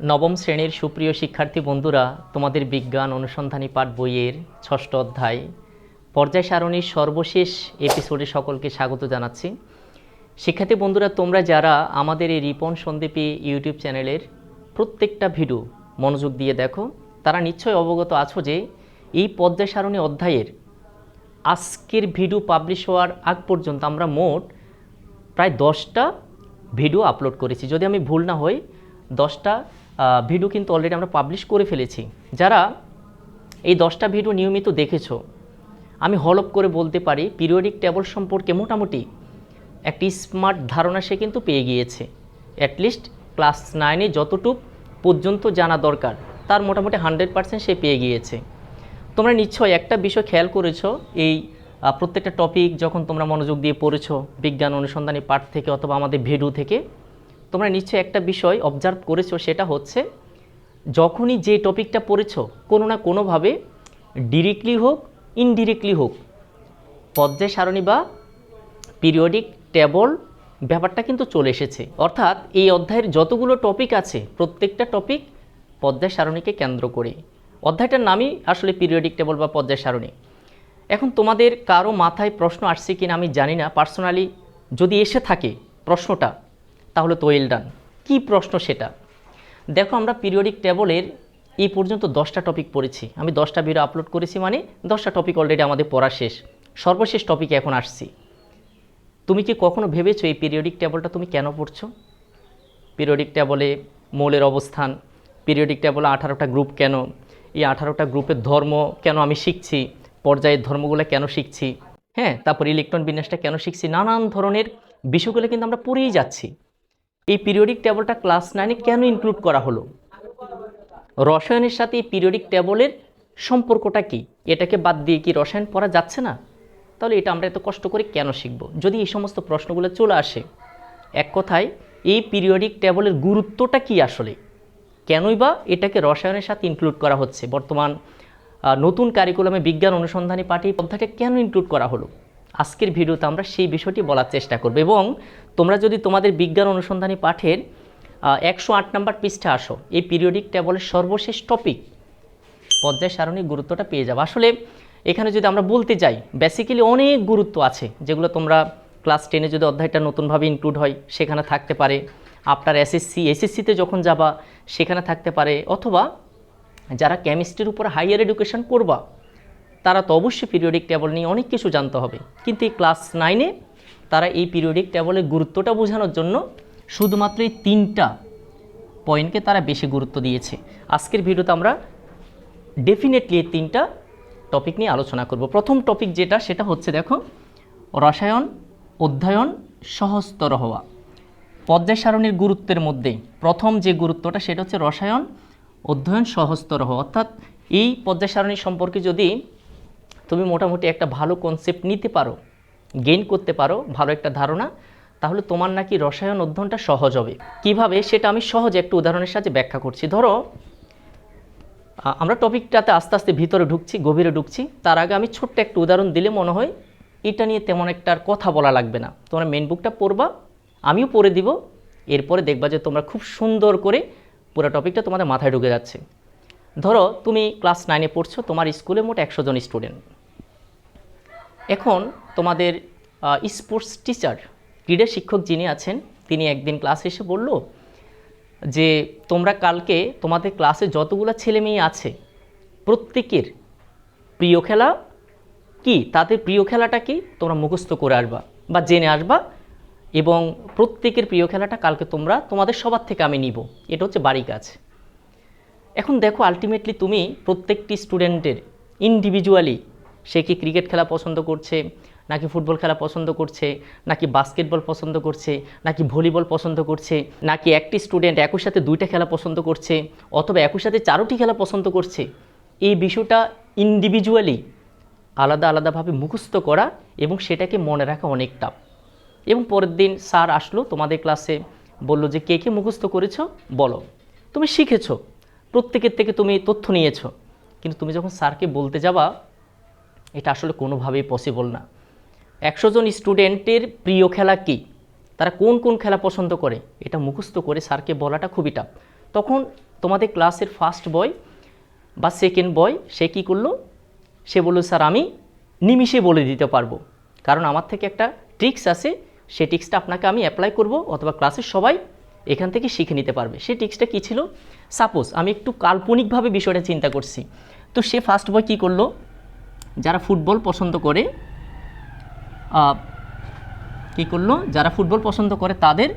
নবম শ্রেণির সুপ্রিয় শিক্ষার্থী বন্ধুরা, তোমাদের বিজ্ঞান অনুসন্ধানী পাঠ বইয়ের ষষ্ঠ অধ্যায়, পর্যায় সারণীর সর্বশেষ এপিসোডে সকলকে স্বাগত জানাচ্ছি। শিক্ষার্থী বন্ধুরা, তোমরা যারা আমাদের এই রিপন সন্দীপী ইউটিউব চ্যানেলের প্রত্যেকটা ভিডিও মনোযোগ দিয়ে দেখো, তারা নিশ্চয়ই অবগত আছো যে এই পর্যায় সারণী অধ্যায়ের আজকের ভিডিও পাবলিশ হওয়ার আগ পর্যন্ত আমরা মোট প্রায় দশটা ভিডিও আপলোড করেছি। যদি আমি ভুল না হই, দশটা ভিডিও কিন্তু অলরেডি আমরা পাবলিশ করে ফেলেছি। যারা এই দশটা ভিডিও নিয়মিত দেখেছ, আমি হলপ করে বলতে পারি পিরিয়ডিক টেবল সম্পর্কে মোটামুটি একটি স্মার্ট ধারণা সে কিন্তু পেয়ে গিয়েছে। অ্যাটলিস্ট ক্লাস নাইনে যতটুক পর্যন্ত জানা দরকার, তার মোটামুটি হান্ড্রেড পার্সেন্ট সে পেয়ে গিয়েছে। তোমরা নিশ্চয়ই একটা বিষয় খেয়াল করেছ, এই প্রত্যেকটা টপিক যখন তোমরা মনোযোগ দিয়ে পড়েছো, বিজ্ঞান অনুসন্ধানী পাঠ থেকে অথবা আমাদের ভিডিও থেকে তোমরা নিশ্চয়ই একটা বিষয় অবজার্ভ করেছ, সেটা হচ্ছে যখনই যে টপিকটা পড়েছো, কোনো না কোনোভাবে ডিরেক্টলি হোক ইনডিরেক্টলি হোক পর্যায় সারণী বা পিরিয়ডিক টেবল ব্যাপারটা কিন্তু চলে এসেছে। অর্থাৎ এই অধ্যায়ের যতগুলো টপিক আছে, প্রত্যেকটা টপিক পর্যায় সারণীকে কেন্দ্র করে। অধ্যায়টার নামই আসলে পিরিয়ডিক টেবল বা পর্যায় সারণী। এখন তোমাদের কারও মাথায় প্রশ্ন আসছে কিনা আমি জানি না। পার্সোনালি যদি এসে থাকে প্রশ্নটা তাহলে তো ওয়েল ডান কী প্রশ্ন সেটা? দেখো আমরা পিরিয়ডিক টেবলের এই পর্যন্ত দশটা টপিক পড়েছি। আমি দশটা ভিডিও আপলোড করেছি মানে দশটা টপিক অলরেডি আমাদের পড়া শেষ। সর্বশেষ টপিকে এখন আসছি। তুমি কি কখনো ভেবেছো এই পিরিয়ডিক টেবলটা তুমি কেন পড়ছো? পিরিয়ডিক টেবলে মৌলের অবস্থান পিরিয়ডিক টেবলে আঠারোটা গ্রুপ কেন, এই আঠারোটা গ্রুপের ধর্ম কেন আমি শিখছি, পর্যায়ের ধর্মগুলো কেন শিখছি হ্যাঁ? তারপর ইলেকট্রন বিন্যাসটা কেন শিখছি? নানান ধরনের বিষয়গুলো কিন্তু আমরা পড়েই যাচ্ছি। এই পিরিয়ডিক টেবলটা ক্লাস নাইনে কেন ইনক্লুড করা হলো? রসায়নের সাথে এই পিরিয়ডিক টেবলের সম্পর্কটা কি? এটাকে বাদ দিয়ে কি রসায়ন পড়া যাচ্ছে না? তাহলে এটা আমরা এত কষ্ট করে কেন শিখব? যদি এই সমস্ত প্রশ্নগুলো চলে আসে, এক কথায় এই পিরিয়ডিক টেবলের গুরুত্বটা কি আসলে? কেনই বা এটাকে রসায়নের সাথে ইনক্লুড করা হচ্ছে? বর্তমান নতুন কারিকুলামে বিজ্ঞান অনুসন্ধানী পাঠ্য এই কেন ইনক্লুড করা হলো? আজকের ভিডিওতে আমরা সেই বিষয়টি বলার চেষ্টা করব এবং তোমরা যদি তোমাদের বিজ্ঞান অনুসন্ধানী পাঠের একশো আট নম্বর পৃষ্ঠে আসো, এই পিরিয়ডিক টেবলের সর্বশেষ টপিক পর্যায় সারণীর গুরুত্বটা পেয়ে যাবে। আসলে এখানে যদি আমরা বলতে যাই বেসিক্যালি অনেক গুরুত্ব আছে যেগুলো তোমরা ক্লাস টেনে যদি অধ্যায়টা নতুনভাবে ইনক্লুড হয়, সেখানে থাকতে পারে। আপনার এসএসসি এসএসসিতে যখন যাবা, সেখানে থাকতে পারে। অথবা যারা কেমিস্ট্রির উপর হাইয়ার এডুকেশন করবা তারা তো অবশ্যই পিরিয়ডিক টেবল নিয়ে অনেক কিছু জানতে হবে। কিন্তু এই ক্লাস নাইনে তারা এই পিরিয়ডিক টেবলের গুরুত্বটা বোঝানোর জন্য শুধুমাত্র এই তিনটা পয়েন্টকে তারা বেশি গুরুত্ব দিয়েছে। আজকের ভিডিওতে আমরা ডেফিনেটলি এই তিনটা টপিক নিয়ে আলোচনা করব। প্রথম টপিক যেটা, সেটা হচ্ছে দেখো, রসায়ন, অধ্যয়ন সহজতর হওয়া। পর্যায় সারণীর গুরুত্বের মধ্যেই প্রথম যে গুরুত্বটা, সেটা হচ্ছে রসায়ন, অধ্যয়ন সহজতর হওয়া। অর্থাৎ এই পর্যায় সারণী সম্পর্কে যদি তুমি মোটামুটি একটা ভালো কনসেপ্ট নিতে পারো গেইন করতে পারো, ভালো একটা ধারণা, তাহলে তোমার নাকি রসায়ন অধ্যয়নটা সহজ হবে। কীভাবে? সেটা আমি সহজ একটু উদাহরণের সাথে ব্যাখ্যা করছি। ধরো আমরা টপিকটাতে আস্তে আস্তে ভিতরে ঢুকছি, গভীরে ঢুকছি। তার আগে আমি ছোট্ট একটা উদাহরণ দিলে মনে হয় এটা নিয়ে তেমন একটা আর কথা বলা লাগবে না। তোমরা মেন বুকটা পড়বা, আমিও পড়ে দিব। এরপরে দেখবা যে তোমরা খুব সুন্দর করে পুরো টপিকটা তোমাদের মাথায় ঢুকে যাচ্ছে। ধরো, তুমি ক্লাস নাইনে পড়ছো, তোমার স্কুলে মোট একশো জন স্টুডেন্ট এখন তোমাদের স্পোর্টস টিচার ক্রীড়া শিক্ষক যিনি আছেন, তিনি একদিন ক্লাসে এসে বলল যে, তোমরা কালকে তোমাদের ক্লাসে যতগুলো ছেলে মেয়ে আছে, প্রত্যেকের প্রিয় খেলা কি? তাদের প্রিয় খেলাটা কি? তোমরা মুখস্থ করে আসবা বা জেনে আসবা এবং প্রত্যেকের প্রিয় খেলাটা কালকে তোমরা তোমাদের সবার থেকে আমি নিব। এটা হচ্ছে বাড়ি কাজ। এখন দেখো আলটিমেটলি তুমি প্রত্যেকটি স্টুডেন্টের ইন্ডিভিজুয়ালি সে কি ক্রিকেট খেলা পছন্দ করছে, নাকি ফুটবল খেলা পছন্দ করছে, নাকি বাস্কেটবল পছন্দ করছে, নাকি ভলিবল পছন্দ করছে, নাকি একটি স্টুডেন্ট একই সাথে দুইটা খেলা পছন্দ করছে, অথবা একই সাথে চারোটি খেলা পছন্দ করছে, এই বিষয়টা ইন্ডিভিজুয়ালি আলাদা আলাদাভাবে মুখস্থ করা এবং সেটাকে মনে রাখা অনেক টাফ এবং পরের দিন স্যার আসলো তোমাদের ক্লাসে বলল যে কে কে মুখস্থ করেছ? বলো। তুমি শিখেছো। প্রত্যেকের থেকে তুমি তথ্য নিয়েছো। কিন্তু তুমি যখন স্যারকে বলতে যাবা এটা আসলে কোনোভাবেই পসিবল না। একশো জন স্টুডেন্টের প্রিয় খেলা কী? তারা কোন কোন খেলা পছন্দ করে? এটা মুখস্থ করে স্যারকে বলাটা খুবই টাফ তখন তোমাদের ক্লাসের ফার্স্ট বয় বা সেকেন্ড বয় সে কী করল? সে বলল, স্যার, আমি নিমিষে বলে দিতে পারব। কারণ আমার থেকে একটা ট্রিক্স আছে। সেই ট্রিক্সটা আপনাকে আমি অ্যাপ্লাই করব অথবা ক্লাসের সবাই এখান থেকে শিখে নিতে পারবে। সেই ট্রিক্সটা কী ছিল? সাপোজ আমি একটু কাল্পনিকভাবে বিষয়টা চিন্তা করছি। তো সে ফার্স্ট বয় কী করল? যারা ফুটবল পছন্দ করে কী করল? যারা ফুটবল পছন্দ করে তাদের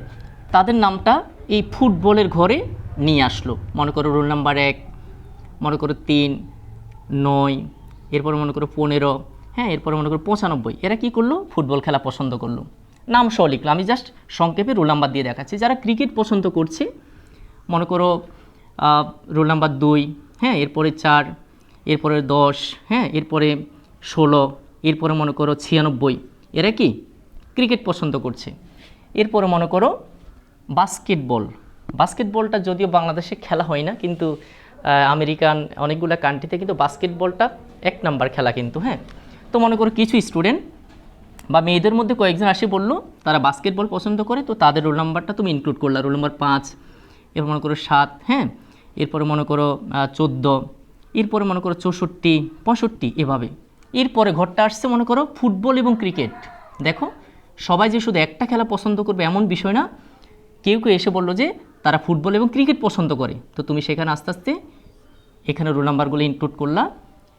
তাদের নামটা এই ফুটবলের ঘরে নিয়ে আসলো। মনে করো রোল নাম্বার এক, মনে করো তিন, নয়, এরপর মনে করো পনেরো হ্যাঁ এরপরে মনে করো পঁচানব্বই। এরা কি করল? ফুটবল খেলা পছন্দ করল। নাম সহ লিখলো। আমি জাস্ট সংক্ষেপে রোল নাম্বার দিয়ে দেখাচ্ছি। যারা ক্রিকেট পছন্দ করছে, মনে করো রোল নাম্বার দুই হ্যাঁ এরপরে চার এরপরে দশ হ্যাঁ এরপরে ষোলো, এরপরে মনে করো ছিয়ানব্বই। এরা কি? ক্রিকেট পছন্দ করছে। এরপরে মনে করো বাস্কেটবল। বাস্কেটবলটা যদিও বাংলাদেশে খেলা হয় না, কিন্তু আমেরিকান অনেকগুলো কান্ট্রিতে কিন্তু বাস্কেটবলটা এক নাম্বার খেলা কিন্তু হ্যাঁ। তো মনে করো কিছু স্টুডেন্ট বা মেয়েদের মধ্যে কয়েকজন আসে বলল, তারা বাস্কেটবল পছন্দ করে, তো তাদের রোল নাম্বারটা তুমি ইনক্লুড করলা রোল নাম্বার পাঁচ, এরপর মনে করো সাত হ্যাঁ। এরপরে মনে করো চোদ্দ এরপরে মনে করো চৌষট্টি, পঁয়ষট্টি এভাবে। এরপরে ঘরটা আসছে মনে করো ফুটবল এবং ক্রিকেট। দেখো, সবাই যে শুধু একটা খেলা পছন্দ করবে এমন বিষয় না। কেউ কেউ এসে বলল যে তারা ফুটবল এবং ক্রিকেট পছন্দ করে। তো তুমি সেখানে আস্তে আস্তে এখানে রোল নাম্বারগুলো ইনক্লুড করলা।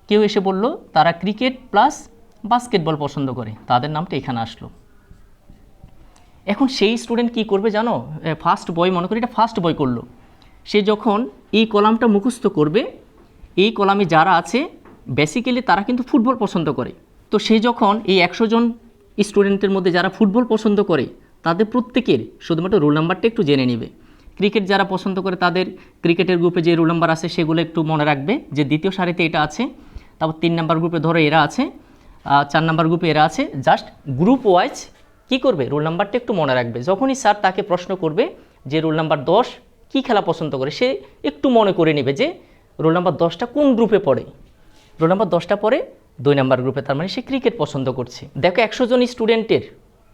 কেউ এসে বলল তারা ক্রিকেট প্লাস বাস্কেটবল পছন্দ করে। তাদের নামটা এখানে আসলো। এখন সেই স্টুডেন্ট কি করবে জানো? ফার্স্ট বয় মনে করি এটা ফার্স্ট বয় করল। সে যখন এই কলামটা মুখস্থ করবে এই কলামে যারা আছে বেসিক্যালি তারা কিন্তু ফুটবল পছন্দ করে। তো সে যখন এই একশো জন স্টুডেন্টের মধ্যে যারা ফুটবল পছন্দ করে, তাদের প্রত্যেকের শুধুমাত্র রোল নাম্বারটা একটু জেনে নেবে। ক্রিকেট যারা পছন্দ করে, তাদের ক্রিকেটের গ্রুপে যে রোল নাম্বার আছে, সেগুলো একটু মনে রাখবে যে দ্বিতীয় সারিতে এটা আছে, তারপর তিন নাম্বার গ্রুপে ধরো এরা আছে চার নাম্বার গ্রুপে এরা আছে। জাস্ট গ্রুপ ওয়াইজ কি করবে? রোল নাম্বারটা একটু মনে রাখবে। যখনই স্যার তাকে প্রশ্ন করবে যে রোল নাম্বার দশ কী খেলা পছন্দ করে, সে একটু মনে করে নেবে যে রোল নাম্বার দশটা কোন গ্রুপে পড়ে? রোল নাম্বার দশটা পরে দুই নাম্বার গ্রুপে তার মানে সে ক্রিকেট পছন্দ করছে। দেখো একশো জন স্টুডেন্টের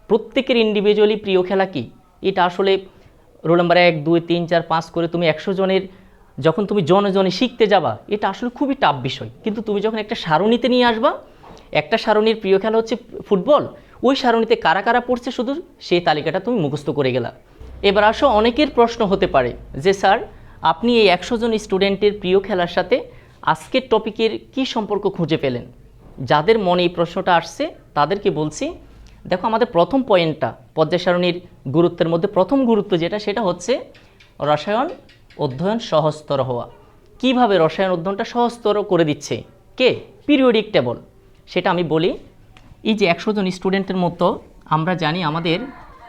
প্রত্যেকের ইন্ডিভিজুয়ালি প্রিয় খেলা কি? এটা আসলে রোল নাম্বার এক, দুই, তিন, চার, পাঁচ করে তুমি একশো জনের যখন তুমি জনে জনে শিখতে যাবা, এটা আসলে খুবই টাফ বিষয়। কিন্তু তুমি যখন একটা সারণীতে নিয়ে আসবা, একটা সারণীর প্রিয় খেলা হচ্ছে ফুটবল, ওই সারণীতে কারা কারা পড়ছে শুধু সেই তালিকাটা তুমি মুখস্থ করে গেলা। এবার আসো অনেকের প্রশ্ন হতে পারে যে, স্যার আপনি এই একশো জন স্টুডেন্টের প্রিয় খেলার সাথে আজকের টপিকের কি সম্পর্ক খুঁজে পেলেন? যাদের মনে এই প্রশ্নটা আসছে, তাদেরকে বলছি, দেখো আমাদের প্রথম পয়েন্টটা পর্যায় সারণীর গুরুত্বের মধ্যে প্রথম গুরুত্ব যেটা, সেটা হচ্ছে রসায়ন অধ্যয়ন সহজতর হওয়া। কীভাবে রসায়ন অধ্যয়নটা সহজতর করে দিচ্ছে? কে? Periodic table. সেটা আমি বলি, এই যে একশো জন স্টুডেন্টের মতো আমরা জানি আমাদের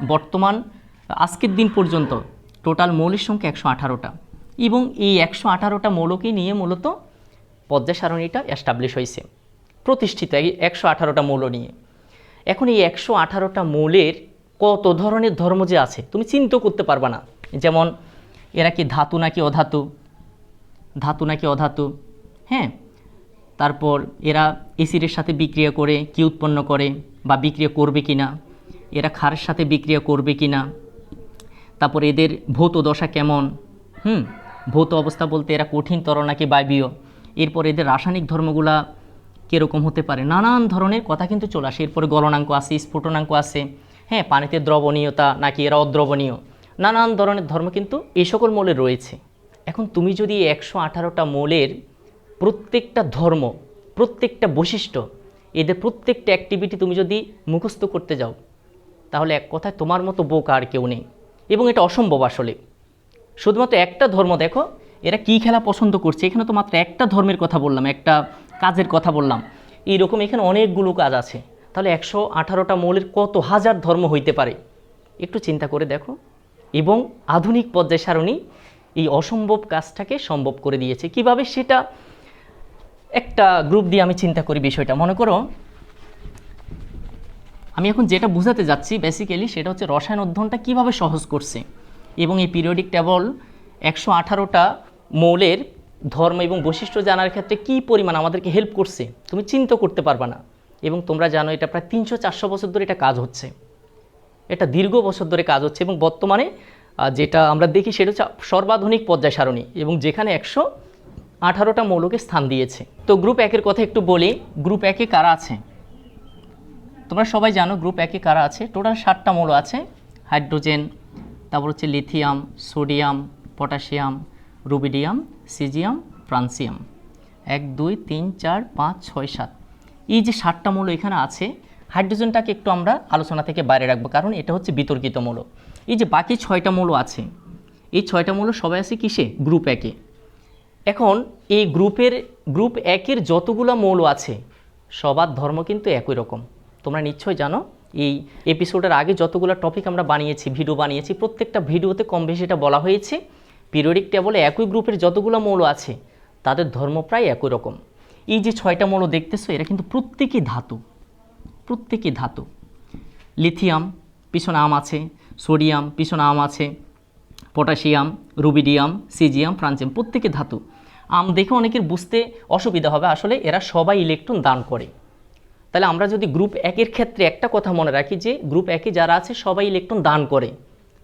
বর্তমান, আজকের দিন পর্যন্ত টোটাল মৌলিক সংখ্যা একশো আঠারোটা। এবং এই একশো আঠারোটা মৌলকে নিয়ে মূলত পর্যায় সারণীটা এস্টাবলিশ হয়েছে, প্রতিষ্ঠিত এই একশো আঠারোটা মৌল নিয়ে। এখন এই একশো আঠারোটা মৌলের কত ধরনের ধর্ম যে আছে, তুমি চিন্তা করতে পারবা না। যেমন, এরা কি ধাতু নাকি অধাতু? ধাতু নাকি অধাতু? হ্যাঁ। তারপর এরা এসিডের সাথে বিক্রিয়া করে কি উৎপন্ন করে বা বিক্রিয়া করবে কি না এরা খারের সাথে বিক্রিয়া করবে কি না তারপর এদের ভৌত দশা কেমন? হুম। ভৌত অবস্থা বলতে এরা কঠিন তরল নাকি বায়বীয়। এরপর এদের রাসায়নিক ধর্মগুলা কীরকম হতে পারে? নানান ধরনের কথা কিন্তু চলে আসে। এরপরে গলনাঙ্ক আছে, স্ফুটনাঙ্ক আছে। হ্যাঁ পানিতে দ্রবণীয়তা নাকি এরা অদ্রবণীয়? নানান ধরনের ধর্ম কিন্তু এই সকল মৌলের রয়েছে। এখন তুমি যদি একশো আঠারোটা মৌলের প্রত্যেকটা ধর্ম, প্রত্যেকটা বৈশিষ্ট্য, এদের প্রত্যেকটা অ্যাক্টিভিটি তুমি যদি মুখস্থ করতে যাও, তাহলে এক কথায় তোমার মতো বোকা আর কেউ নেই। এবং এটা অসম্ভব আসলে। শুধুমাত্র একটা ধর্ম দেখো, এরা কী খেলা পছন্দ করছে? এখানে তো মাত্র একটা ধর্মের কথা বললাম, একটা কাজের কথা বললাম। এইরকম এখানে অনেকগুলো কাজ আছে। তাহলে একশো আঠারোটা মৌলের কত হাজার ধর্ম হইতে পারে? একটু চিন্তা করে দেখো। এবং আধুনিক পর্যায় সারণী এই অসম্ভব কাজটাকে সম্ভব করে দিয়েছে। কীভাবে সেটা একটা গ্রুপ দিয়ে আমি চিন্তা করি বিষয়টা। মনে করো, আমি এখন যেটা বোঝাতে যাচ্ছি বেসিক্যালি সেটা হচ্ছে রসায়ন অধ্যয়নটা কীভাবে সহজ করছে। এবং এই পিরিয়ডিক টেবল একশো আঠারোটা মৌলের ধর্ম এবং বৈশিষ্ট্য জানার ক্ষেত্রে কী পরিমাণ আমাদেরকে হেল্প করছে, তুমি চিন্তা করতে পারবা না। এবং তোমরা জানো এটা প্রায় তিনশো চারশো বছর ধরে এটা কাজ হচ্ছে। এটা দীর্ঘ বছর ধরে কাজ হচ্ছে এবং বর্তমানে যেটা আমরা দেখি সেটা হচ্ছে সর্বাধুনিক পর্যায় সারণী এবং যেখানে একশো আঠারোটা মৌলকে স্থান দিয়েছে। তো গ্রুপ একের কথা একটু বলি গ্রুপ একে কারা আছে? তোমরা সবাই জানো গ্রুপ একে কারা আছে? টোটাল ষাটটা মৌল আছে হাইড্রোজেন তারপর হচ্ছে lithium, sodium, potassium, rubidium, caesium, francium. এক, দুই, তিন, চার, পাঁচ, ছয়, সাত। এই যে সাতটা মৌল এখানে আছে, হাইড্রোজেনটাকে একটু আমরা আলোচনা থেকে বাইরে রাখব, কারণ এটা হচ্ছে বিতর্কিত মৌল। এই যে বাকি ছয়টা মৌল আছে, এই ছয়টা মৌল সবাই আছে কিসে? গ্রুপ একে। এখন এই গ্রুপের, গ্রুপ একের যতগুলো মৌল আছে, সবার ধর্ম কিন্তু একই রকম। তোমরা নিশ্চয়ই জানো এই এপিসোডের আগে যতগুলো টপিক আমরা বানিয়েছি ভিডিও বানিয়েছি, প্রত্যেকটা ভিডিওতে কম বেশি এটা বলা হয়েছে। পিরিয়ডিক টেবলে একই গ্রুপের যতগুলো মৌল আছে, তাদের ধর্ম প্রায় একই রকম। এই যে ছয়টা মৌল দেখতেছো, এরা কিন্তু প্রত্যেকই ধাতু প্রত্যেকই ধাতু। লিথিয়াম পিছনে আম আছে সোডিয়াম পিছনে আম আছে পটাশিয়াম রুবিডিয়াম সিজিয়াম ফ্রান্সিয়াম প্রত্যেকে ধাতু। আম দেখে অনেকের বুঝতে অসুবিধা হবে, আসলে এরা সবাই ইলেকট্রন দান করে। তাহলে আমরা যদি গ্রুপ একের ক্ষেত্রে একটা কথা মনে রাখি যে গ্রুপ একে যারা আছে সবাই ইলেকট্রন দান করে।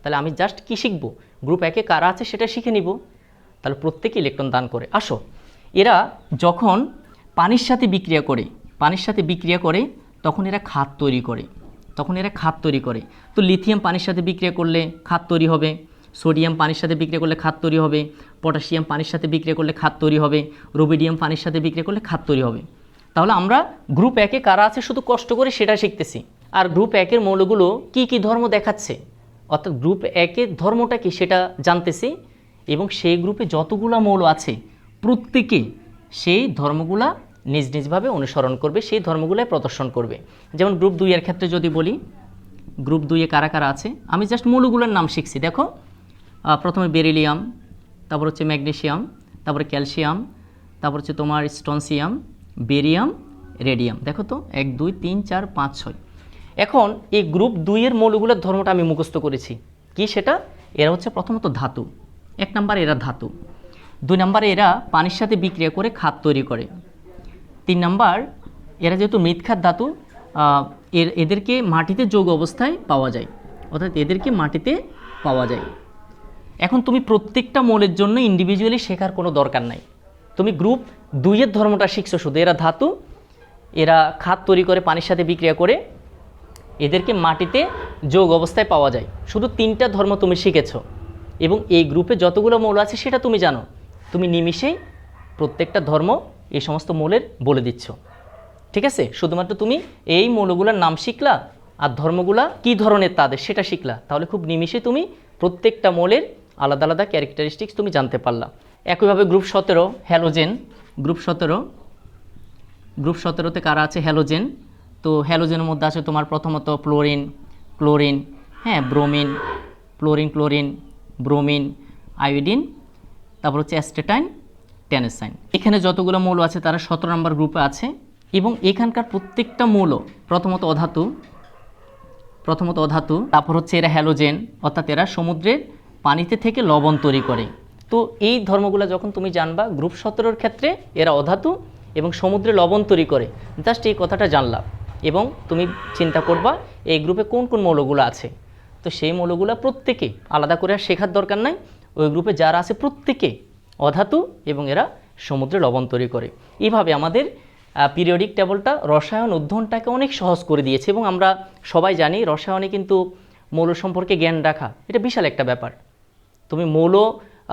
তাহলে আমি জাস্ট কি শিখব? গ্রুপ একে কারা আছে সেটা শিখে নিব। তাহলে প্রত্যেকে ইলেকট্রন দান করে। আসো। এরা যখন পানির সাথে বিক্রিয়া করে, পানির সাথে বিক্রিয়া করে, তখন এরা খাদ তৈরি করে। তখন এরা খাদ তৈরি করে। তো লিথিয়াম পানির সাথে বিক্রিয়া করলে খাদ তৈরি হবে সোডিয়াম পানির সাথে বিক্রিয়া করলে খাদ তৈরি হবে পটাশিয়াম পানির সাথে বিক্রিয়া করলে খাদ তৈরি হবে রুবিডিয়াম পানির সাথে বিক্রিয়া করলে খাদ তৈরি হবে। তাহলে আমরা গ্রুপ একে কারা আছে শুধু কষ্ট করে সেটা শিখতেছি। আর গ্রুপ একের মৌলগুলো কি কি ধর্ম দেখাচ্ছে? অর্থাৎ গ্রুপ একের ধর্মটা কি সেটা জানতেছি এবং সেই গ্রুপে যতগুলা মৌল আছে, প্রত্যেকে সেই ধর্মগুলা নিজ নিজভাবে অনুসরণ করবে, সেই ধর্মগুলাই প্রদর্শন করবে। যেমন গ্রুপ দুইয়ের ক্ষেত্রে যদি বলি গ্রুপ দুইয়ে কারা কারা আছে? আমি জাস্ট মৌলগুলোর নাম শিখছি। দেখো প্রথমে বেরিলিয়াম, তারপর হচ্ছে ম্যাগনেসিয়াম, তারপরে ক্যালসিয়াম, তারপর হচ্ছে তোমার স্টনসিয়াম বেরিয়াম, রেডিয়াম। দেখো তো, এক, দুই, তিন, চার, পাঁচ, ছয়। এখন এই গ্রুপ দুইয়ের মৌলগুলোর ধর্মটা আমি মুখস্থ করেছি। কি সেটা? এরা হচ্ছে প্রথমত ধাতু। এক নাম্বার এরা ধাতু। দুই নাম্বারে এরা পানির সাথে বিক্রিয়া করে খাদ তৈরি করে। তিন নাম্বার এরা যেহেতু মৃৎখাত ধাতু এর, এদেরকে মাটিতে যোগ অবস্থায় পাওয়া যায়। অর্থাৎ এদেরকে মাটিতে পাওয়া যায়। এখন তুমি প্রত্যেকটা মৌলের জন্য ইন্ডিভিজুয়ালি শেখার কোনো দরকার নাই। তুমি গ্রুপ দুইয়ের ধর্মটা শিখছো শুধু। এরা ধাতু, এরা খাদ তৈরি করে পানির সাথে বিক্রিয়া করে এদেরকে মাটিতে যোগ অবস্থায় পাওয়া যায়। শুধু তিনটা ধর্ম তুমি শিখেছো এবং এই গ্রুপে যতগুলো মৌল আছে সেটা তুমি জানো। তুমি নিমিষেই প্রত্যেকটা ধর্ম এই সমস্ত মৌলের বলে দিচ্ছ। ঠিক আছে? শুধুমাত্র তুমি এই মৌলগুলোর নাম শিখলা আর ধর্মগুলা কি ধরনের তাদের সেটা শিখলা। তাহলে খুব নিমিষে তুমি প্রত্যেকটা মৌলের আলাদা আলাদা ক্যারেক্টারিস্টিক্স তুমি জানতে পারলা। একইভাবে গ্রুপ সতেরো, হ্যালোজেন। গ্রুপ সতেরো। গ্রুপ সতেরোতে কারা আছে? হ্যালোজেন। তো হ্যালোজেনের মধ্যে আছে তোমার প্রথমত ফ্লোরিন, ক্লোরিন হ্যাঁ bromine chlorine chlorine, bromine, iodine, তারপর হচ্ছে অ্যাস্টেটাইন টেনেসাইন এখানে যতগুলো মৌল আছে তারা সতেরো নম্বর গ্রুপে আছে এবং এখানকার প্রত্যেকটা মৌল, প্রথমত অধাতু প্রথমত অধাতু, তারপর হচ্ছে এরা হ্যালোজেন, অর্থাৎ এরা সমুদ্রের পানিতে থেকে লবণ তৈরি করে। তো এই ধর্মগুলো যখন তুমি জানবা, গ্রুপ সতেরোর ক্ষেত্রে এরা অধাতু এবং সমুদ্রে লবণ তৈরি করে। জাস্ট এই কথাটা জানলাম। এবং তুমি চিন্তা করবা, এই গ্রুপে কোন কোন মৌলগুলো আছে? তো সেই মৌলগুলো প্রত্যেকে আলাদা করে আর শেখার দরকার নাই। ওই গ্রুপে যারা আছে প্রত্যেকে অধাতু এবং এরা সমুদ্রে লবণ তৈরি করে। এইভাবে আমাদের পিরিয়ডিক টেবলটা রসায়ন অধ্যয়নটাকে অনেক সহজ করে দিয়েছে এবং আমরা সবাই জানি রসায়নে কিন্তু মৌল সম্পর্কে জ্ঞান রাখা, এটা বিশাল একটা ব্যাপার। তুমি মৌল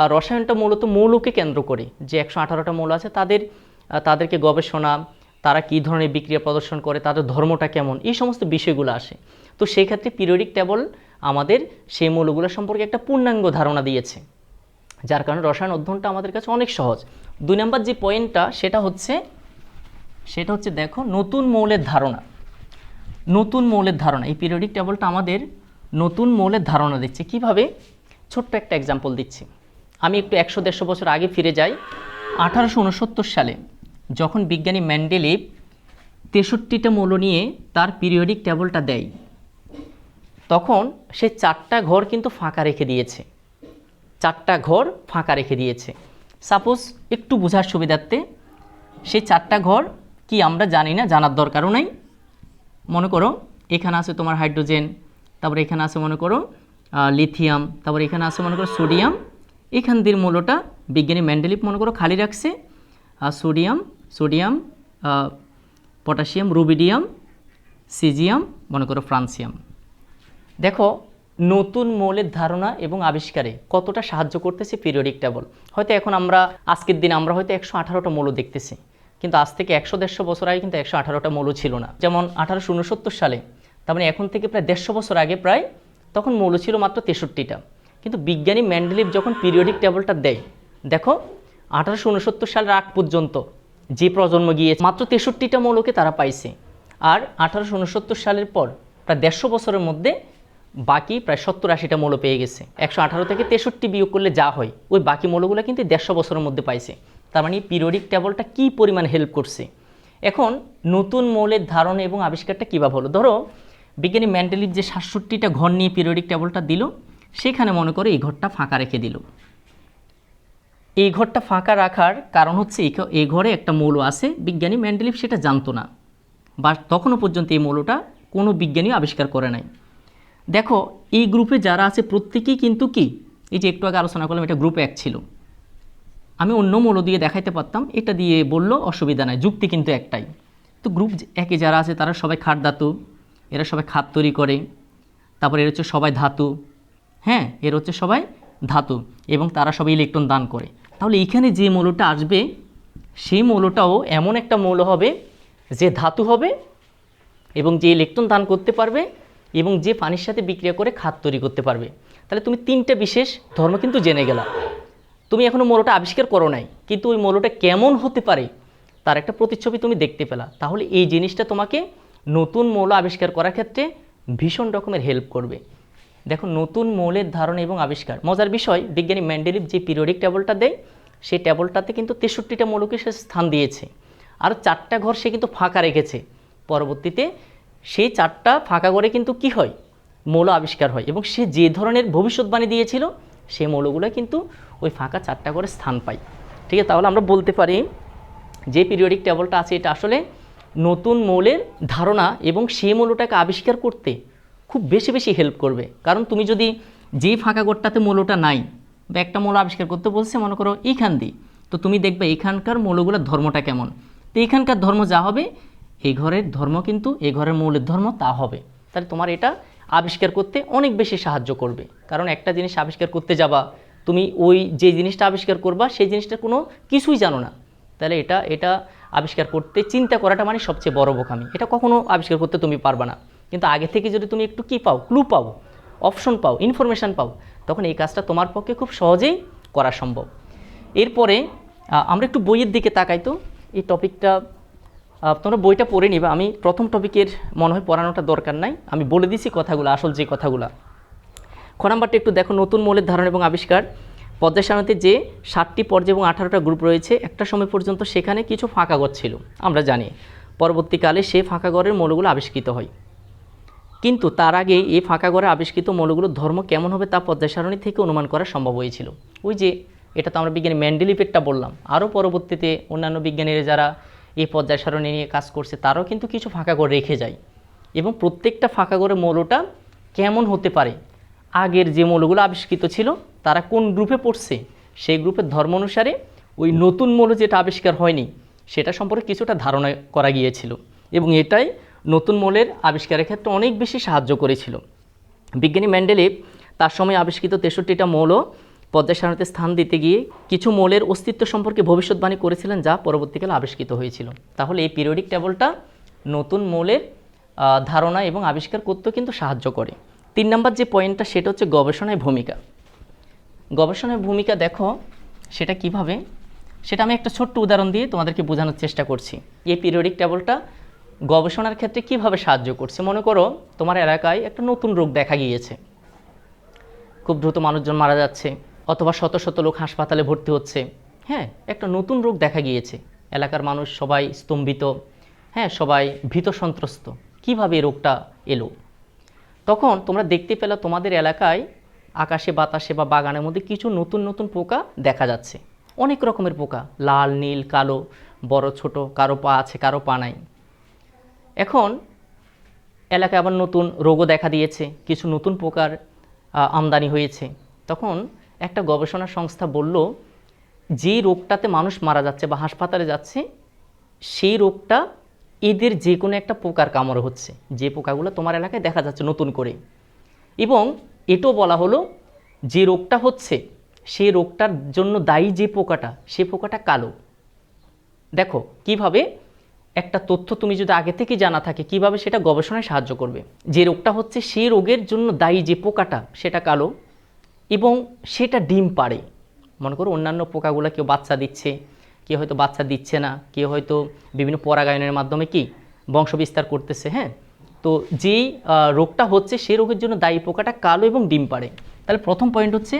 রসায়নটা মূলত মৌলকে কেন্দ্র করে। যে একশো আঠারোটা মৌল আছে, তাদের তাদেরকে গবেষণা, তারা কী ধরনের বিক্রিয়া প্রদর্শন করে, তাদের ধর্মটা কেমন, এই সমস্ত বিষয়গুলো আসে। তো সেই ক্ষেত্রে পিরিয়ডিক টেবল আমাদের সেই মৌলগুলো সম্পর্কে একটা পূর্ণাঙ্গ ধারণা দিয়েছে। যার কারণে রসায়ন অধ্যয়নটা আমাদের কাছে অনেক সহজ। দুই নম্বর যে পয়েন্টটা সেটা হচ্ছে সেটা হচ্ছে দেখো নতুন মৌলের ধারণা। নতুন মৌলের ধারণা, এই পিরিয়ডিক টেবলটা আমাদের নতুন মৌলের ধারণা দিচ্ছে। কীভাবে? ছোট্ট একটা এক্সাম্পল দিচ্ছি। আমি একটু একশো দেড়শো বছর আগে ফিরে যাই, আঠারোশো উনসত্তর সালে, যখন বিজ্ঞানী ম্যান্ডেলিভ তেষট্টিটা মৌল নিয়ে তার পিরিয়ডিক টেবলটা দেয়। তখন সে চারটা ঘর কিন্তু ফাঁকা রেখে দিয়েছে। চারটা ঘর ফাঁকা রেখে দিয়েছে। সাপোজ একটু বোঝার সুবিধার্থে সেই চারটা ঘর কি আমরা জানি না, জানার দরকারও নাই। মনে করো, এখানে আছে তোমার হাইড্রোজেন, তারপরে এখানে আছে মনে করো লিথিয়াম, তারপর এখানে আছে মনে করো সোডিয়াম এখান দিয়ে মূলটা বিজ্ঞানী ম্যান্ডেলিপ, মনে করো, খালি রাখছে আর sodium sodium potassium, rubidium, caesium, মনে করো, ফ্রান্সিয়াম। দেখো, নতুন মৌলের ধারণা এবং আবিষ্কারে কতটা সাহায্য করতেছে পিরিয়ডিক টেবল হয়তো এখন আমরা, আজকের দিন আমরা হয়তো একশো আঠারোটা মৌল দেখতেছি, কিন্তু আজ থেকে একশো দেড়শো বছর আগে কিন্তু একশো আঠারোটা মৌল ছিল না। যেমন আঠারোশো উনসত্তর সালে, তার মানে এখন থেকে প্রায় দেড়শো বছর আগে প্রায়, তখন মৌল ছিল মাত্র তেষট্টিটা। কিন্তু বিজ্ঞানী ম্যান্ডেলিভ যখন পিরিয়ডিক টেবলটা দেয়, দেখো, আঠারোশো উনসত্তর সালের আগ পর্যন্ত যে প্রজন্ম গিয়েছে, মাত্র তেষট্টিটা মৌলকে তারা পাইছে। আর আঠারোশো উনসত্তর সালের পর প্রায় দেড়শো বছরের মধ্যে বাকি প্রায় সত্তর আশিটা মৌল পেয়ে গেছে। একশো আঠারো থেকে তেষট্টি বিয়োগ করলে যা হয়, ওই বাকি মৌলগুলো কিন্তু দেড়শো বছরের মধ্যে পাইছে। তার মানে পিরিয়ডিক টেবলটা কী পরিমাণ হেল্প করছে? এখন নতুন মৌলের ধারণা এবং আবিষ্কারটা কীভাবে হলো? ধরো, বিজ্ঞানী ম্যান্ডেলিভ যে সাতষট্টিটা ঘর নিয়ে পিরিয়ডিক টেবলটা দিল সেখানে মনে করে এই ঘরটা ফাঁকা রেখে দিল। এই ঘরটা ফাঁকা রাখার কারণ হচ্ছে এই ঘরে একটা মৌল আছে। বিজ্ঞানী ম্যান্ডেলিভ সেটা জানতো না। বা তখনও পর্যন্ত এই মৌলটা কোনো বিজ্ঞানী আবিষ্কার করে নাই। দেখো, এই গ্রুপে যারা আছে, প্রত্যেকেই কিন্তু কি? এই যে একটু আগে আলোচনা করলাম, এটা গ্রুপ এক ছিল। আমি অন্য মৌল দিয়ে দেখাইতে পারতাম। এটা দিয়ে বলল, অসুবিধা নাই, যুক্তি কিন্তু একটাই। তো গ্রুপ একে যারা আছে, তারা সবাই খাট ধাতু, এরা সবাই খাত তৈরি করে। তারপরে এরা হচ্ছে সবাই ধাতু। হ্যাঁ এর হচ্ছে সবাই ধাতু এবং তারা সবাই ইলেকট্রন দান করে। তাহলে এইখানে যে মৌলটা আসবে, সেই মৌলটাও এমন একটা মৌল হবে যে ধাতু হবে এবং যে ইলেকট্রন দান করতে পারবে এবং যে পানির সাথে বিক্রিয়া করে খাত তৈরি করতে পারবে। তাহলে তুমি তিনটে বিশেষ ধর্ম কিন্তু জেনে গেলা। তুমি এখনও মৌলটা আবিষ্কার করো নাই, কিন্তু ওই মৌলটা কেমন হতে পারে তার একটা প্রতিচ্ছবি তুমি দেখতে পেলা। তাহলে এই জিনিসটা তোমাকে নতুন মৌল আবিষ্কার করার ক্ষেত্রে ভীষণ রকমের হেল্প করবে। দেখো, নতুন মৌলের ধারণ এবং আবিষ্কার। মজার বিষয়, বিজ্ঞানী ম্যান্ডেলিভ যে পিরিয়ডিক টেবলটা দেয়, সেই টেবলটাতে কিন্তু তেষট্টিটা মৌলকে সে স্থান দিয়েছে। আর চারটা ঘর সে কিন্তু ফাঁকা রেখেছে। পরবর্তীতে সেই চারটা ফাঁকা ঘরে কিন্তু কি হয়? মৌল আবিষ্কার হয় এবং সে যে ধরনের ভবিষ্যৎবাণী দিয়েছিল, সেই মৌলগুলো কিন্তু ওই ফাঁকা চারটা করে স্থান পায়। ঠিক আছে, তাহলে আমরা বলতে পারি যে পিরিয়ডিক টেবলটা আছে, এটা আসলে নতুন মৌলের ধারণা এবং সেই মৌলটাকে আবিষ্কার করতে খুব বেশি বেশি হেল্প করবে। কারণ তুমি যদি যেই ফাঁকা ঘরটাতে মৌলটা নাই, বা একটা মৌল আবিষ্কার করতে বলছে, মনে করো এইখান দিয়ে, তো তুমি দেখবে এখানকার মৌলগুলোর ধর্মটা কেমন। তো এখানকার ধর্ম যা হবে, এই ঘরের ধর্ম কিন্তু এই ঘরের মৌলের ধর্ম তা হবে। তাহলে তোমার এটা আবিষ্কার করতে অনেক বেশি সাহায্য করবে। কারণ একটা জিনিস আবিষ্কার করতে যাবা, তুমি ওই যে জিনিসটা আবিষ্কার করবা, সেই জিনিসটা কোনো কিছুই জানো না। তাহলে এটা এটা আবিষ্কার করতে চিন্তা করাটা মানে সবচেয়ে বড় বোকামি। এটা কখনো আবিষ্কার করতে তুমি পারবা না। কিন্তু আগে থেকে যদি তুমি একটু কি পাও ক্লু পাও অপশন পাও ইনফরমেশান পাও, তখন এই কাজটা তোমার পক্ষে খুব সহজেই করা সম্ভব। এরপরে আমরা একটু বইয়ের দিকে তাকাই তো। এই টপিকটা তোমরা বইটা পড়ে নিবা। আমি প্রথম টপিকের মনে হয় পড়ানোটা দরকার নাই। আমি বলে দিছি কথাগুলো, আসল যে কথাগুলো। খ নাম্বারটা একটু দেখো, নতুন মৌলের ধারণ এবং আবিষ্কার। সারণীতে যে ষাটটি পর্যায় এবং আঠারোটা গ্রুপ রয়েছে, একটা সময় পর্যন্ত সেখানে কিছু ফাঁকা ঘর ছিল, আমরা জানি। পরবর্তীকালে সে ফাঁকা ঘরের মৌলগুলো আবিষ্কৃত হয়। কিন্তু তার আগে এই ফাঁকা ঘরে আবিষ্কৃত মৌলগুলোর ধর্ম কেমন হবে তা পদ্মা সারণী থেকে অনুমান করা সম্ভব হয়েছিল। ওই যে, এটা তো আমরা বিজ্ঞানী ম্যান্ডেলিপেরটা বললাম। আরও পরবর্তীতে অন্যান্য বিজ্ঞানীরা যারা এই পর্যায় সারণী নিয়ে কাজ করছে, তারাও কিন্তু কিছু ফাঁকা ঘর রেখে যায়। এবং প্রত্যেকটা ফাঁকা ঘরের মৌলটা কেমন হতে পারে? আগের যে মৌলগুলো আবিষ্কৃত ছিল, তারা কোন গ্রুপে পড়ছে? সেই গ্রুপের ধর্ম অনুসারে ওই নতুন মৌল যেটা আবিষ্কার হয়নি, সেটা সম্পর্কে কিছুটা ধারণা করা গিয়েছিল। এবং এটাই নতুন মৌলের আবিষ্কারের ক্ষেত্রে অনেক বেশি সাহায্য করেছিল। বিজ্ঞানী ম্যান্ডেলিভ তার সময় আবিষ্কৃত তেষট্টিটা মৌল পদ্মা সারণীতে স্থান দিতে গিয়ে কিছু মৌলের অস্তিত্ব সম্পর্কে ভবিষ্যৎবাণী করেছিলেন যা পরবর্তীকালে আবিষ্কৃত হয়েছিল। তাহলে এই পিরিয়ডিক টেবলটা নতুন মৌলের ধারণা এবং আবিষ্কার করতেও কিন্তু সাহায্য করে। তিন নম্বর যে পয়েন্টটা সেটা হচ্ছে গবেষণায় ভূমিকা। গবেষণায় ভূমিকা দেখো, সেটা কীভাবে? সেটা আমি একটা ছোট্ট উদাহরণ দিয়ে তোমাদেরকে বোঝানোর চেষ্টা করছি। এই পিরিয়ডিক টেবলটা গবেষণার ক্ষেত্রে কীভাবে সাহায্য করছে? মনে করো, তোমার এলাকায় একটা নতুন রোগ দেখা গিয়েছে। খুব দ্রুত মানুষজন মারা যাচ্ছে, অথবা শত শত লোক হাসপাতালে ভর্তি হচ্ছে। হ্যাঁ একটা নতুন রোগ দেখা গিয়েছে। এলাকার মানুষ সবাই স্তম্ভিত হ্যাঁ সবাই ভীত সন্ত্রস্ত। কীভাবে এই রোগটা এলো? তখন তোমরা দেখতে পেলে তোমাদের এলাকায় আকাশে বাতাসে বা বাগানের মধ্যে কিছু নতুন নতুন পোকা দেখা যাচ্ছে। অনেক রকমের পোকা, লাল, নীল, কালো, বড়, ছোট, কারও পা আছে, কারও পা নাই। এখন এলাকায় আবার নতুন রোগও দেখা দিয়েছে, কিছু নতুন পোকার আমদানি হয়েছে। তখন একটা গবেষণা সংস্থা বলল, যে রোগটাতে মানুষ মারা যাচ্ছে বা হাসপাতালে যাচ্ছে, সেই রোগটা এদের যে কোনো একটা পোকার কামড়ে হচ্ছে। যে পোকাগুলো তোমার এলাকায় দেখা যাচ্ছে নতুন করে। এবং এটাও বলা হলো, যে রোগটা হচ্ছে সেই রোগটার জন্য দায়ী যে পোকাটা, সে পোকাটা কালো। দেখো, কীভাবে একটা তথ্য তুমি যদি আগে থেকে জানা থাকে, কীভাবে সেটা গবেষণায় সাহায্য করবে? যে রোগটা হচ্ছে সেই রোগের জন্য দায়ী যে পোকাটা, সেটা কালো এবং সেটা ডিম পাড়ে। মনে করো অন্যান্য পোকাগুলো কেউ বাচ্চা দিচ্ছে, কেউ হয়তো বাচ্চা দিচ্ছে না, কেউ হয়তো বিভিন্ন পরাগায়নের মাধ্যমে কি বংশবিস্তার করতেছে হ্যাঁ? তো যেই রোগটা হচ্ছে সেই রোগের জন্য দায়ী পোকাটা কালো এবং ডিম পাড়ে। তাহলে প্রথম পয়েন্ট হচ্ছে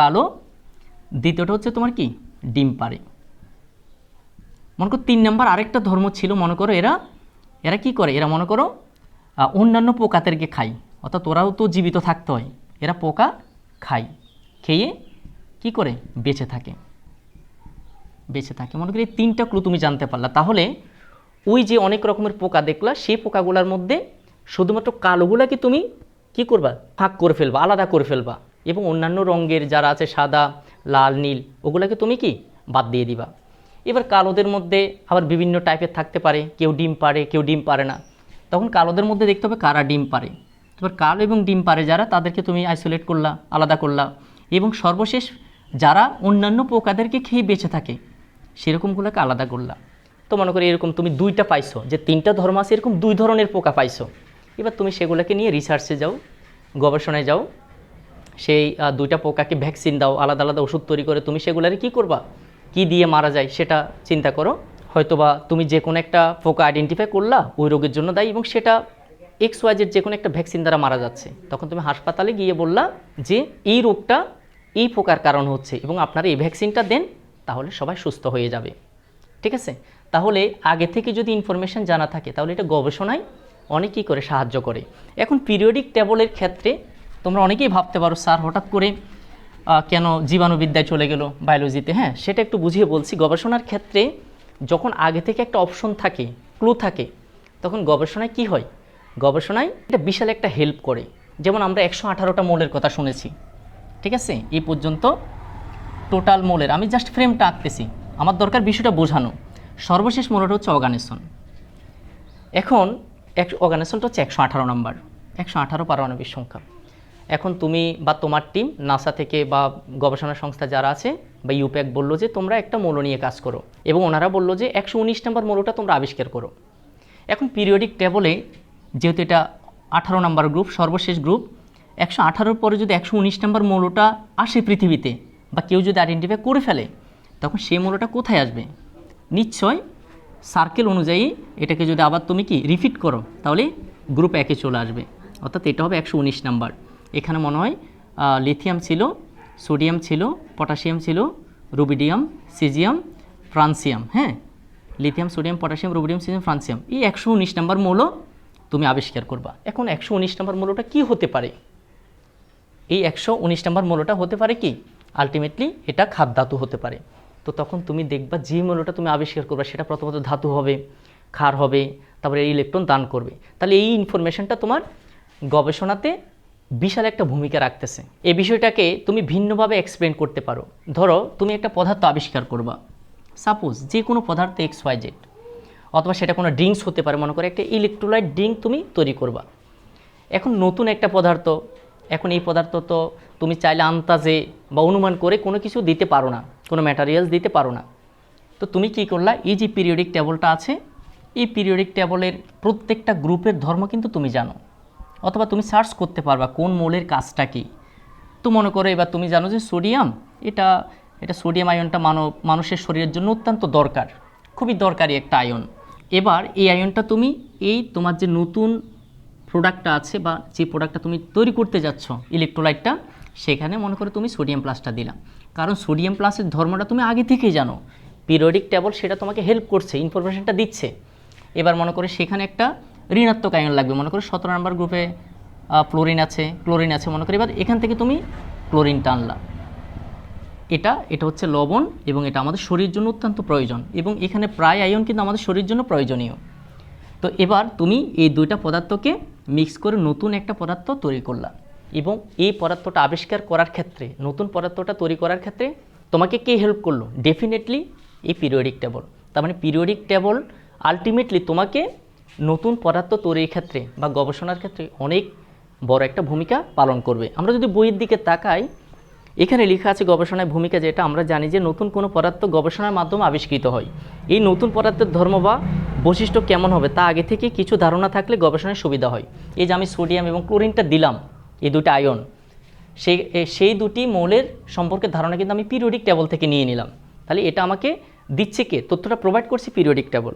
কালো, দ্বিতীয়টা হচ্ছে তোমার কি? ডিম পাড়ে। মনে করো তিন নম্বর আরেকটা ধর্ম ছিল, মনে করো এরা এরা কি করে? এরা মনে করো অন্যান্য পোকাদেরকে খায়। অর্থাৎ ওরাও তো জীবিত থাকতে হয়। এরা পোকা খায়। খেয়ে কি করে? বেঁচে থাকে। বেঁচে থাকে। মনে করি এই তিনটা ক্লু তুমি জানতে পারলা। তাহলে ওই যে অনেক রকমের পোকা দেখলা, সেই পোকাগুলোর মধ্যে শুধুমাত্র কালোগুলাকে তুমি কি করবা? ফাঁক করে ফেলবা, আলাদা করে ফেলবা। এবং অন্যান্য রঙের যারা আছে, সাদা, লাল, নীল, ওগুলাকে তুমি কি? বাদ দিয়ে দিবা। এবার কালোদের মধ্যে আবার বিভিন্ন টাইপের থাকতে পারে। কেউ ডিম পারে কেউ ডিম পারে না। তখন কালোদের মধ্যে দেখতে হবে কারা ডিম পারে এবার কালো এবং ডিম পারে যারা, তাদেরকে তুমি আইসোলেট করলা, আলাদা করলা। এবং সর্বশেষ যারা অন্যান্য পোকাদেরকে খেয়ে বেঁচে থাকে, সেরকমগুলোকে আলাদা করলা। তো মনে করি এরকম তুমি দুইটা পাইছো, যে তিনটা ধর্ম আছে, এরকম দুই ধরনের পোকা পাইছো। এবার তুমি সেগুলোকে নিয়ে রিসার্চে যাও, গবেষণায় যাও। সেই দুইটা পোকাকে ভ্যাকসিন দাও, আলাদা আলাদা ওষুধ তৈরি করে তুমি সেগুলারে কি করবা? কি দিয়ে মারা যায় সেটা চিন্তা করো। হয়তোবা তুমি যে কোনো একটা পোকা আইডেন্টিফাই করলা, ওই রোগের জন্য দায়ী এবং সেটা এক্স ওয়াইজের যে কোনো একটা ভ্যাকসিন দ্বারা মারা যাচ্ছে। তখন তুমি হাসপাতালে গিয়ে বললা যে, এই রোগটা এই পোকার কারণ হচ্ছে এবং আপনারা এই ভ্যাকসিনটা দেন, তাহলে সবাই সুস্থ হয়ে যাবে। ঠিক আছে? তাহলে আগে থেকে যদি ইনফরমেশন জানা থাকে, তাহলে এটা গবেষণায় অনেকেই করে সাহায্য করে। এখন পিরিয়ডিক টেবলের ক্ষেত্রে তোমরা অনেকেই ভাবতে পারো, স্যার, হঠাৎ করে কেন জীবাণুবিদ্যায় চলে গেল বায়োলজিতে হ্যাঁ সেটা একটু বুঝিয়ে বলছি। গবেষণার ক্ষেত্রে যখন আগে থেকে একটা অপশন থাকে ক্লু থাকে, তখন গবেষণায় কি হয়? গবেষণায় এটা বিশাল একটা হেল্প করে। যেমন আমরা একশো আঠারোটা মোলের কথা শুনেছি। ঠিক আছে? এই পর্যন্ত টোটাল মোলের, আমি জাস্ট ফ্রেমটা আঁকতেছি। আমার দরকার বিষয়টা বোঝানো। সর্বশেষ মোলটা হচ্ছে অর্গানিসন। এখন এক, অর্গানিসনটা হচ্ছে একশো আঠারো নম্বর। একশো আঠারো পারমাণবিক সংখ্যা। এখন তুমি বা তোমার টিম নাসা থেকে বা গবেষণা সংস্থা যারা আছে বা ইউপ্যাক বলল যে তোমরা একটা মৌল নিয়ে কাজ করো এবং ওনারা বলল যে একশো উনিশ নম্বর মৌলটা তোমরা আবিষ্কার করো। এখন পিরিয়ডিক টেবলে যেহেতু এটা আঠারো নাম্বার গ্রুপ সর্বশেষ গ্রুপ একশো আঠারোর পরে যদি একশো উনিশ নম্বর মৌলটা আসে পৃথিবীতে বা কেউ যদি আইডেন্টিফাই করে ফেলে, তখন সেই মৌলটা কোথায় আসবে? নিশ্চয় সার্কেল অনুযায়ী এটাকে যদি আবার তুমি কি রিপিট করো, তাহলে গ্রুপ একে চলে আসবে। অর্থাৎ এটা হবে একশো উনিশ নাম্বার। এখানে মনে হয় লিথিয়াম ছিল সোডিয়াম ছিল পটাশিয়াম ছিল রুবিডিয়াম সিজিয়াম ফ্রান্সিয়াম হ্যাঁ? Lithium sodium potassium rubidium caesium francium এই একশো উনিশ নম্বর মৌল তুমি আবিষ্কার করবা। এখন একশো উনিশ নম্বর মৌলটা কী হতে পারে? এই একশো উনিশ নম্বর মৌলটা হতে পারে কি? আলটিমেটলি এটা খাদ ধাতু হতে পারে। তো তখন তুমি দেখবা যে মৌলটা তুমি আবিষ্কার করবে, সেটা প্রথমত ধাতু হবে, ক্ষার হবে, তারপরে ইলেকট্রন দান করবে। তাহলে এই ইনফরমেশনটা তোমার গবেষণাতে বিশাল একটা ভূমিকা রাখতেছে। এই বিষয়টাকে তুমি ভিন্নভাবে এক্সপ্লেন করতে পারো। ধরো, তুমি একটা পদার্থ আবিষ্কার করবা। সাপোজ যে কোনো পদার্থ এক্স ওয়াই জেড অথবা সেটা কোনো ড্রিঙ্কস হতে পারে, মনে করো একটা ইলেকট্রোলাইট ড্রিঙ্ক তুমি তৈরি করবা। এখন নতুন একটা পদার্থ, এখন এই পদার্থ তো তুমি চাইলে আন্তাজে বা অনুমান করে কোনো কিছু দিতে পারো না, কোনো ম্যাটারিয়ালস দিতে পারো না। তো তুমি কি করলা? এই যে পিরিয়ডিক টেবলটা আছে, এই পিরিয়ডিক টেবলের প্রত্যেকটা গ্রুপের ধর্ম কিন্তু তুমি জানো। অথবা তুমি সার্চ করতে পারবা কোন মৌলের কাজটা কী। তো মনে করো এবার তুমি জানো যে সোডিয়াম, এটা এটা সোডিয়াম আয়নটা মানব, মানুষের শরীরের জন্য অত্যন্ত দরকার, খুবই দরকারি একটা আয়ন। এবার এই আয়নটা তুমি এই তোমার যে নতুন প্রোডাক্টটা আছে বা যে প্রোডাক্টটা তুমি তৈরি করতে যাচ্ছ ইলেকট্রোলাইটটা সেখানে মনে করো তুমি সোডিয়াম প্লাসটা দিলা। কারণ সোডিয়াম প্লাসের ধর্মটা তুমি আগে থেকেই জানো। পিরিয়ডিক টেবল সেটা তোমাকে হেল্প করছে ইনফরমেশনটা দিচ্ছে। এবার মনে করে সেখানে একটা ঋণাত্মক আয়ন লাগবে। মনে করো সতেরো নম্বর গ্রুপে ক্লোরিন আছে ক্লোরিন আছে, মনে করি। এবার এখান থেকে তুমি ক্লোরিন টানলা। এটা এটা হচ্ছে লবণ এবং এটা আমাদের শরীরের জন্য অত্যন্ত প্রয়োজন এবং এখানে প্রায় আয়ন কিন্তু আমাদের শরীরের জন্য প্রয়োজনীয়। তো এবার তুমি এই দুইটা পদার্থকে মিক্স করে নতুন একটা পদার্থ তৈরি করলা এবং এই পদার্থটা আবিষ্কার করার ক্ষেত্রে, নতুন পদার্থটা তৈরি করার ক্ষেত্রে তোমাকে কে হেল্প করল? ডেফিনেটলি এই পিরিয়ডিক টেবল তার মানে পিরিয়ডিক টেবল আলটিমেটলি তোমাকে নতুন পদার্থ তৈরির ক্ষেত্রে বা গবেষণার ক্ষেত্রে অনেক বড় একটা ভূমিকা পালন করবে। আমরা যদি বইয়ের দিকে তাকাই, এখানে লেখা আছে গবেষণায় ভূমিকা যেটা, আমরা জানি যে নতুন কোনো পদার্থ গবেষণার মাধ্যমে আবিষ্কৃত হয়। এই নতুন পদার্থের ধর্ম বা বৈশিষ্ট্য কেমন হবে, তা আগে থেকে কিছু ধারণা থাকলে গবেষণায় সুবিধা হয়। এই যে আমি সোডিয়াম এবং ক্লোরিনটা দিলাম, এই দুটো আয়ন সেই সেই দুটি মৌলের সম্পর্কে ধারণা কিন্তু আমি পিরিয়ডিক টেবল থেকে নিয়ে নিলাম। তাহলে এটা আমাকে দিচ্ছে কে? তথ্যটা প্রোভাইড করছি পিরিয়ডিক টেবল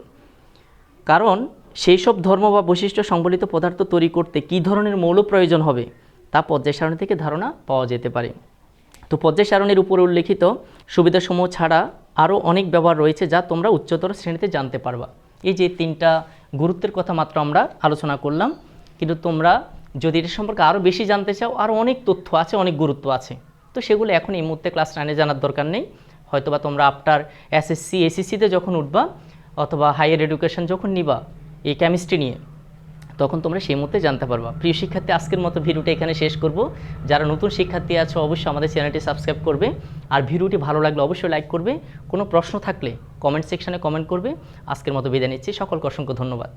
কারণ সেই সব ধর্ম বা বৈশিষ্ট্য সংবলিত পদার্থ তৈরি করতে কী ধরনের মৌল প্রয়োজন হবে? তা পর্যায় সারণী থেকে ধারণা পাওয়া যেতে পারে। তো পর্যায় সারণীর উপরে উল্লেখিত সুবিধাসমূহ ছাড়া আরও অনেক ব্যবহার রয়েছে যা তোমরা উচ্চতর শ্রেণীতে জানতে পারবা। এই যে তিনটা গুরুত্বের কথা মাত্র আমরা আলোচনা করলাম, কিন্তু তোমরা যদি এটা সম্পর্কে আরও বেশি জানতে চাও, আরও অনেক তথ্য আছে, অনেক গুরুত্ব আছে। তো সেগুলো এখন এই মুহূর্তে ক্লাস নাইনে জানার দরকার নেই। হয়তোবা তোমরা আফটার এসএসসি এসএসসিতে যখন উঠবা, অথবা হায়ার এডুকেশন যখন নিবা এই কেমিস্ট্রি নিয়ে, তখন তোমরা সেই মতে জানতে পারবা। প্রিয় শিক্ষার্থী, আজকের মতো ভিডিওটা এখানে শেষ করব। যারা নতুন শিক্ষার্থী আছে, অবশ্যই আমাদের চ্যানেলটি সাবস্ক্রাইব করবে। আর ভিডিওটি ভালো লাগলে অবশ্যই লাইক করবে। কোনো প্রশ্ন থাকলে কমেন্ট সেকশানে কমেন্ট করবে। আজকের মতো বিদায় নিচ্ছি। সকলকে অসংখ্য ধন্যবাদ।